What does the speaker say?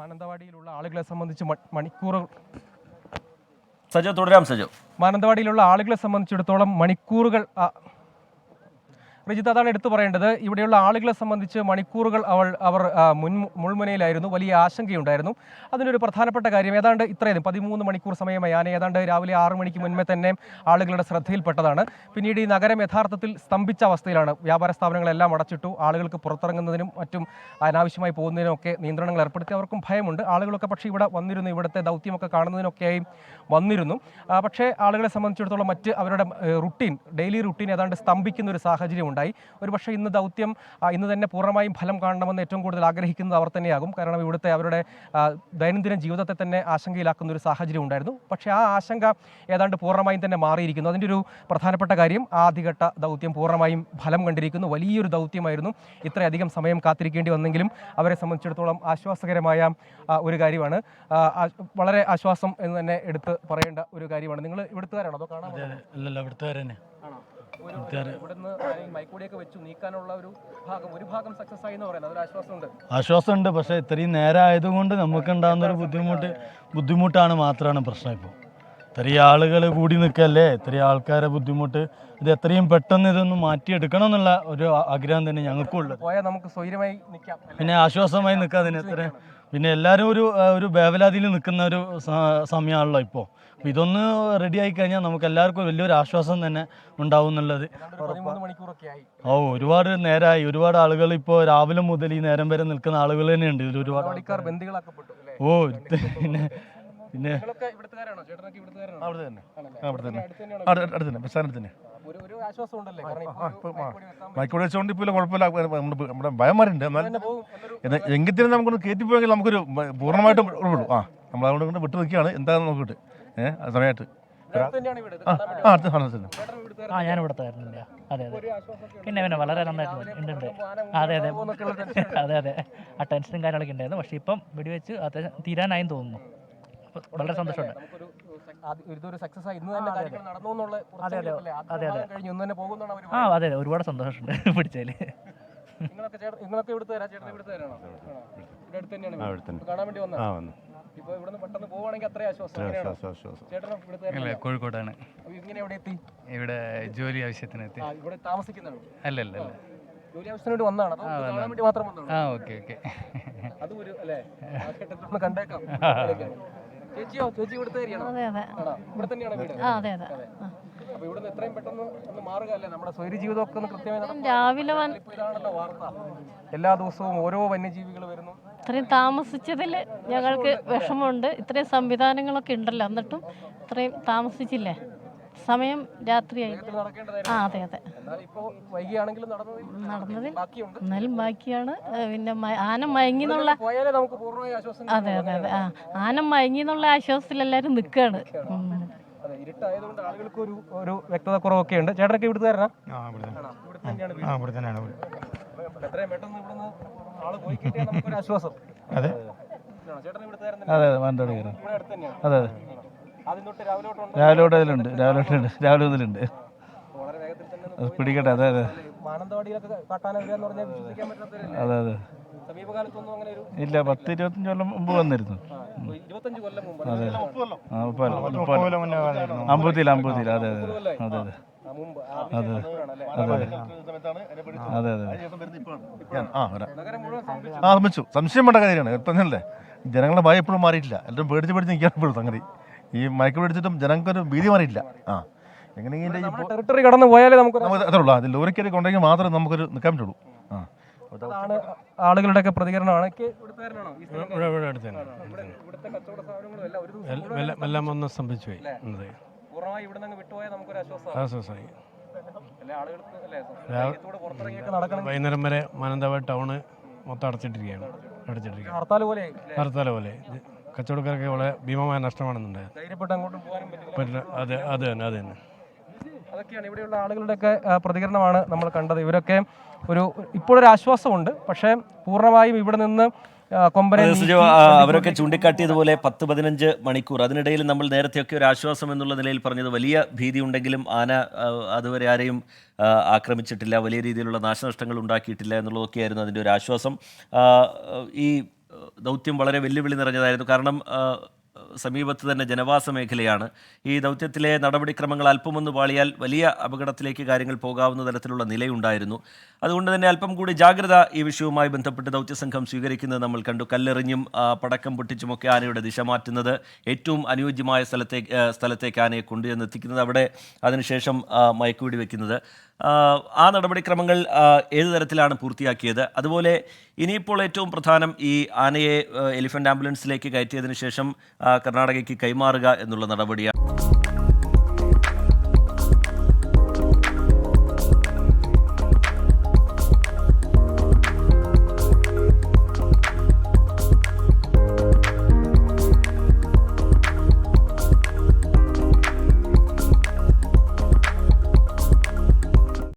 മാനന്തവാടിയിലുള്ള ആളുകളെ സംബന്ധിച്ച് മണിക്കൂറുകൾ സജോ തുടരാം സജോ. മാനന്തവാടിയിലുള്ള ആളുകളെ സംബന്ധിച്ചിടത്തോളം മണിക്കൂറുകൾ റിജിത്ത് അതാണ് എടുത്തു പറയേണ്ടത്. ഇവിടെയുള്ള ആളുകളെ സംബന്ധിച്ച് മണിക്കൂറുകൾ അവൾ അവർ മുൻ മുൾമുനയിലായിരുന്നു. വലിയ ആശങ്കയുണ്ടായിരുന്നു. അതിനൊരു പ്രധാനപ്പെട്ട കാര്യം ഏതാണ്ട് ഇത്രയും പതിമൂന്ന് മണിക്കൂർ സമയമായി. ആന ഏതാണ്ട് രാവിലെ ആറ് മണിക്ക് മുൻപേ തന്നെ ആളുകളുടെ ശ്രദ്ധയിൽപ്പെട്ടതാണ്. പിന്നീട് ഈ നഗരം യഥാർത്ഥത്തിൽ സ്തംഭിച്ച അവസ്ഥയിലാണ്. വ്യാപാര സ്ഥാപനങ്ങളെല്ലാം അടച്ചിട്ടു. ആളുകൾക്ക് പുറത്തിറങ്ങുന്നതിനും മറ്റും അനാവശ്യമായി പോകുന്നതിനും ഒക്കെ നിയന്ത്രണങ്ങൾ ഏർപ്പെടുത്തി. അവർക്കും ഭയമുണ്ട്. ആളുകളൊക്കെ പക്ഷേ ഇവിടെ വന്നിരുന്നു. ഇവിടുത്തെ ദൗത്യമൊക്കെ കാണുന്നതിനൊക്കെയായി വന്നിരുന്നു. പക്ഷേ ആളുകളെ സംബന്ധിച്ചിടത്തോളം മറ്റ് അവരുടെ റുട്ടീൻ ഡെയിലി റുട്ടീൻ ഏതാണ്ട് സ്തംഭിക്കുന്ന ഒരു സാഹചര്യം ഉണ്ടായി. ഒരു പക്ഷേ ഇന്ന് ദൗത്യം ഇന്ന് തന്നെ പൂർണമായും ഫലം കാണണമെന്ന് ഏറ്റവും കൂടുതൽ ആഗ്രഹിക്കുന്നത് അവർ തന്നെയാകും. കാരണം ഇവിടുത്തെ അവരുടെ ദൈനംദിന ജീവിതത്തെ തന്നെ ആശങ്കയിലാക്കുന്ന ഒരു സാഹചര്യം ഉണ്ടായിരുന്നു. പക്ഷേ ആ ആശങ്ക ഏതാണ്ട് പൂർണമായും തന്നെ മാറിയിരിക്കുന്നു. അതിന്റെ ഒരു പ്രധാനപ്പെട്ട കാര്യം ആദ്യഘട്ട ദൗത്യം പൂർണമായും ഫലം കണ്ടിരിക്കുന്നു. വലിയൊരു ദൗത്യമായിരുന്നു. ഇത്രയധികം സമയം കാത്തിരിക്കേണ്ടി വന്നെങ്കിലും അവരെ സംബന്ധിച്ചിടത്തോളം ആശ്വാസകരമായ ഒരു കാര്യമാണ്. വളരെ ആശ്വാസം എന്ന് തന്നെ എടുത്ത് പറയേണ്ട ഒരു കാര്യമാണ്. നിങ്ങൾ ഇവിടുത്തുകാരാണോ? അതോ കാണാൻ വന്നതാണോ? അല്ലല്ല ഇവിടുത്തെ ആണോ? ഒരു ഇവിടുന്ന് മൈക്കൂടിയൊക്കെ വെച്ചു നീക്കാനുള്ള ഒരു ഭാഗം ഒരു ഭാഗം സക്സസ് ആയി എന്ന് പറയുന്നത്. അതൊരു ആശ്വാസമുണ്ട്. ആശ്വാസമുണ്ട് പക്ഷേ ഇത്രയും നേരം ആയതുകൊണ്ട് നമുക്ക് ഉണ്ടാകുന്ന ഒരു ബുദ്ധിമുട്ട് ബുദ്ധിമുട്ടാണ് മാത്രമാണ് പ്രശ്നം ഇപ്പോൾ. ഇത്രയും ആളുകൾ കൂടി നിൽക്കല്ലേ? ഇത്രയും ആൾക്കാരെ ബുദ്ധിമുട്ട് ഇത് എത്രയും പെട്ടെന്ന് ഇതൊന്ന് മാറ്റിയെടുക്കണം എന്നുള്ള ഒരു ആഗ്രഹം തന്നെ ഞങ്ങൾക്കും ഉള്ളത് പോയാൽ നമുക്ക് സ്വൈര്യമായി നിൽക്കാം. പിന്നെ ആശ്വാസമായി നിൽക്കാം അതിന് എത്ര പിന്നെ എല്ലാവരും ഒരു ഒരു വേവലാതിയിൽ നിൽക്കുന്ന ഒരു സ- സമയമാണല്ലോ ഇപ്പോൾ അപ്പോൾ ഇതൊന്ന് റെഡി ആയി കഴിഞ്ഞാൽ നമുക്ക് എല്ലാവർക്കും വലിയൊരു ആശ്വാസം തന്നെ ഉണ്ടാവും എന്നുള്ളത്. ഓ ഒരുപാട് നേരമായി ഒരുപാട് ആളുകൾ ഇപ്പോൾ രാവിലെ മുതൽ ഈ നേരം വരെ നിൽക്കുന്ന ആളുകൾ തന്നെയുണ്ട്. ഇതിൽ ഒരുപാട് ഓ പിന്നെ പിന്നെ അവിടെ തന്നെ ആണല്ലേ? അവിടെ തന്നെ അടുത്ത് തന്നെ. അവിടെ അടുത്ത് തന്നെ. ബസ് വെച്ചോണ്ട് ഇപ്പോൾ വെച്ചുകൊണ്ട് കുഴപ്പമില്ല. നമ്മുടെ ഭയം മാറിണ്ട് എന്നാൽ എങ്കിൽ തന്നെ നമുക്കൊന്ന് കയറ്റി പോയെങ്കിൽ നമുക്കൊരു പൂർണമായിട്ടും ഉൾപ്പെടും. ആ നമ്മൾ അതുകൊണ്ട് കൊണ്ട് വിട്ടു നിൽക്കുകയാണ് എന്താണെന്ന് നോക്കിയിട്ട്. ഏഹ് സമയമായിട്ട്. ആ ആ അടുത്ത സാധനം ഞാൻ ഇവിടുത്തെ അതെ അതെ. പിന്നെ പിന്നെ വളരെ നന്നായിട്ട് ഉണ്ട് ഉണ്ട് അതെ അതെ. അതെ അതെ. ആ ടെൻഷനും കാര്യങ്ങളൊക്കെ ഉണ്ടായിരുന്നു. പക്ഷേ ഇപ്പം വെടിവെച്ച് അത്യാവശ്യം തീരാനായും തോന്നുന്നു. വളരെ സന്തോഷമുണ്ട്. ഇതൊരു സക്സസ് ആയി. ഇന്ന് തന്നെ കാര്യങ്ങൾ നടന്നു എന്നുള്ള അതെ, അതെ. അതെ, അതെ. ഭാഗം കഴിഞ്ഞു ഇന്ന് തന്നെ പോകുന്നതാണ് ആ അതെ അതെ. ഒരുപാട് സന്തോഷമുണ്ട് പിടിച്ചതിൽ നിങ്ങളൊക്കെ ചേട്ടൻ നിങ്ങളൊക്കെ ഇവിടുത്തെ ചേട്ടൻ ഇവിടുത്തെ ആണോ? ഇവിടെ അടുത്ത് തന്നെയാണ് കാണാൻ വേണ്ടി വന്ന ആ വന്നു. ഇപ്പൊ ഇവിടുന്ന് പെട്ടെന്ന് അത്രയും ആശ്വാസം. ഇവിടുത്തെ കോഴിക്കോടാണ്. അപ്പൊ ഇങ്ങനെ എവിടെ എത്തി? ഇവിടെ ജോലി ആവശ്യത്തിന് എത്തി. ആ ഇവിടെ താമസിക്കുന്നതാണ്? അല്ല അല്ല അല്ല. ജോലി ആവശ്യത്തിന് വേണ്ടി വന്നതാണ്. കാണാൻ വേണ്ടി മാത്രം വന്നതാണ്. ആ ഓക്കെ ഓക്കെ. അതും ഒരു അല്ലേ? കണ്ടേക്കാം. ചേച്ചിയോ ചേച്ചി ഇവിടുത്തെ ഇവിടെ തന്നെയാണ് വീട്? ആ അതെ അതെ. ആ. അപ്പൊ ഇവിടുന്ന് എത്രയും പെട്ടെന്ന് ഒന്ന് മാറുക അല്ലേ? നമ്മുടെ സ്വൈര്യ ജീവിതമൊക്കെ ഒന്ന് കൃത്യമായി രാവിലെ വന്ന് ഇതാണല്ലോ വാർത്ത. എല്ലാ ദിവസവും ഓരോ വന്യജീവികൾ വരുന്നു. ഇത്രയും താമസിച്ചതിൽ ഞങ്ങൾക്ക് വിഷമമുണ്ട്. ഇത്രയും സംവിധാനങ്ങളൊക്കെ ഉണ്ടല്ലോ. എന്നിട്ടും ഇത്രയും താമസിച്ചില്ലേ? സമയം രാത്രിയായി ആ അതെ അതെ. എന്നാൽ ഇപ്പോ വൈകിയാണെങ്കിലും നടന്നത് നടന്നതിൽ എന്നാലും ബാക്കിയാണ്. പിന്നെ ആന മയങ്ങി എന്നുള്ള പോയാലേ നമുക്ക് പൂർണമായി ആശ്വാസം അതെ അതെ അതെ. ആ ആന മയങ്ങി എന്നുള്ള ആശ്വാസത്തിൽ എല്ലാവരും നിൽക്കുകയാണ് ഇരുട്ടായതുകൊണ്ട് ആളുകൾക്ക് ഒരു ഒരു വ്യക്തത കുറവൊക്കെ ഉണ്ട്. ചേട്ടനൊക്കെ ഇവിടുത്തെ ആ ഇവിടെ തന്നെ. ആണോ? ഇവിടെ തന്നെയാണ് ആ ഇവിടെ തന്നെയാണ് വീട്. എത്രയും പെട്ടെന്ന് ഇവിടുന്ന് ആൾ പോയി കിട്ടിയാൽ നമുക്കൊരു ആശ്വാസം. അതെ. അതെ അതെ മാനന്തവാടി അതെ അതെ. രാവിലെ തൊട്ട് അതിലുണ്ട്. രാവിലെ തൊട്ടുണ്ട് രാവിലെ മുതലുണ്ട് പിടിക്കട്ടെ. അതെ അതെ. അതെ അതെ. സമീപകാലത്തൊന്നും അങ്ങനെ ഒരു ഇല്ല പത്ത് ഇരുപത്തഞ്ച് കൊല്ലം മുമ്പ് വന്നിരുന്നു. അതെ അമ്പത്തിയില്ല അമ്പത്തിയില്ല അതെ അതെ. അതെ അതെ? അതെ അതെ. അതെ ആ. സംശയം വേണ്ട കാര്യമാണ്. ഇപ്പന്നല്ലേ ജനങ്ങളുടെ ഭയം എപ്പോഴും മാറിയിട്ടില്ല. എല്ലാവരും പേടിച്ച് പേടിച്ച് നിൽക്കാൻ ഇപ്പോഴും സംഗതി. ഈ മയക്ക് പിടിച്ചിട്ടും ജനങ്ങൾക്കൊരു ഭീതി മാറിയില്ല ആ. എങ്ങനെയെങ്കിലും നമ്മുടെ ടെറിട്ടറി കടന്നു പോയാലേ നമുക്കൊരു നമുക്ക് അത്രേ ഉള്ളൂ. ലോറിക്കരി കൊണ്ടെങ്കിൽ മാത്രമേ നമുക്കൊരു നിൽക്കാൻ പറ്റുള്ളൂ. ആ. അതാണ് ആളുകളുടെ ഒക്കെ പ്രതികരണമാണ്. ഒക്കെ ഇവിടുത്തുകാരനാണോ? ഈ സ്ഥലം? ഇവിടെ ഇവിടെ അടുത്ത് തന്നെ. ഇവിടെ ഇവിടുത്തെ കച്ചവട സാധനങ്ങളും എല്ലാം ഒരു ദിവസം മുഴുവൻ എല്ലാം എല്ലാം ഒന്ന് സ്തംഭിച്ചു പോയി. അതെ. പൂർണമായി ഇവിടെ നിന്ന് വിട്ടുപോയാൽ നമുക്കൊരു ആശ്വാസമാണ് ആശ്വാസമായി. അല്ലേ ആളുകൾക്ക് അല്ലേ ധൈര്യത്തോടെ പുറത്തിറങ്ങിയൊക്കെ നടക്കണം. വൈകുന്നേരം വരെ മാനന്തവാടി ടൗണ് മൊത്തം അടച്ചിട്ടിരിക്കുകയാണ്. അടച്ചിട്ടിരിക്കുകയാണ്. ഹർത്താൽ പോലെ ഹർത്താല പോലെ. കച്ചവടക്കാർക്ക് വളരെ ഭീമമായ നഷ്ടമാണെന്നുണ്ട്. ധൈര്യപ്പെട്ട് അങ്ങോട്ട് പോകാനും പറ്റില്ല. അതെ അത് തന്നെ അത് തന്നെ. അതൊക്കെയാണ് ഇവിടെയുള്ള ആളുകളുടെയൊക്കെ പ്രതികരണമാണ് നമ്മൾ കണ്ടത്. ഇവരൊക്കെ ഒരു ഇപ്പോഴൊരു ആശ്വാസമുണ്ട്. പക്ഷേ പൂർണമായും ഇവിടെ നിന്ന് അവരൊക്കെ ചൂണ്ടിക്കാട്ടിയതുപോലെ പത്ത് പതിനഞ്ച് മണിക്കൂർ. അതിനിടയിൽ നമ്മൾ നേരത്തെയൊക്കെ ഒരു ആശ്വാസം എന്നുള്ള നിലയിൽ പറഞ്ഞത് വലിയ ഭീതി ഉണ്ടെങ്കിലും ആന അതുവരെ ആരെയും ആക്രമിച്ചിട്ടില്ല. വലിയ രീതിയിലുള്ള നാശനഷ്ടങ്ങൾ ഉണ്ടാക്കിയിട്ടില്ല എന്നുള്ളതൊക്കെയായിരുന്നു അതിന്റെ ഒരു ആശ്വാസം. ഈ ദൗത്യം വളരെ വെല്ലുവിളി നിറഞ്ഞതായിരുന്നു. കാരണം സമീപത്ത് തന്നെ ജനവാസ മേഖലയാണ്. ഈ ദൗത്യത്തിലെ നടപടിക്രമങ്ങൾ അല്പമൊന്ന് പാളിയാൽ വലിയ അപകടത്തിലേക്ക് കാര്യങ്ങൾ പോകാവുന്ന തരത്തിലുള്ള നിലയുണ്ടായിരുന്നു. അതുകൊണ്ട് തന്നെ അല്പം കൂടി ജാഗ്രത ഈ വിഷയവുമായി ബന്ധപ്പെട്ട് ദൗത്യസംഘം സ്വീകരിക്കുന്നത് നമ്മൾ കണ്ടു. കല്ലെറിഞ്ഞും പടക്കം പൊട്ടിച്ചുമൊക്കെ ആനയുടെ ദിശ മാറ്റുന്നത് ഏറ്റവും അനുയോജ്യമായ സ്ഥലത്തേക്ക് സ്ഥലത്തേക്ക് ആനയെ കൊണ്ടുചെന്ന് എത്തിക്കുന്നത് അവിടെ അതിനുശേഷം മയക്കുവെടി വെക്കുന്നത്. ആ, നടപടിക്രമങ്ങൾ ഏത് തരത്തിലാണ് പൂർത്തിയാക്കിയത്? അതുപോലെ ഇനിയിപ്പോൾ ഏറ്റവും പ്രധാനം ഈ ആനയെ എലിഫന്റ് ആംബുലൻസിലേക്ക് കയറ്റിയതിനു ശേഷം കർണാടകയ്ക്ക് കൈമാറുക എന്നുള്ള നടപടിയാണ്.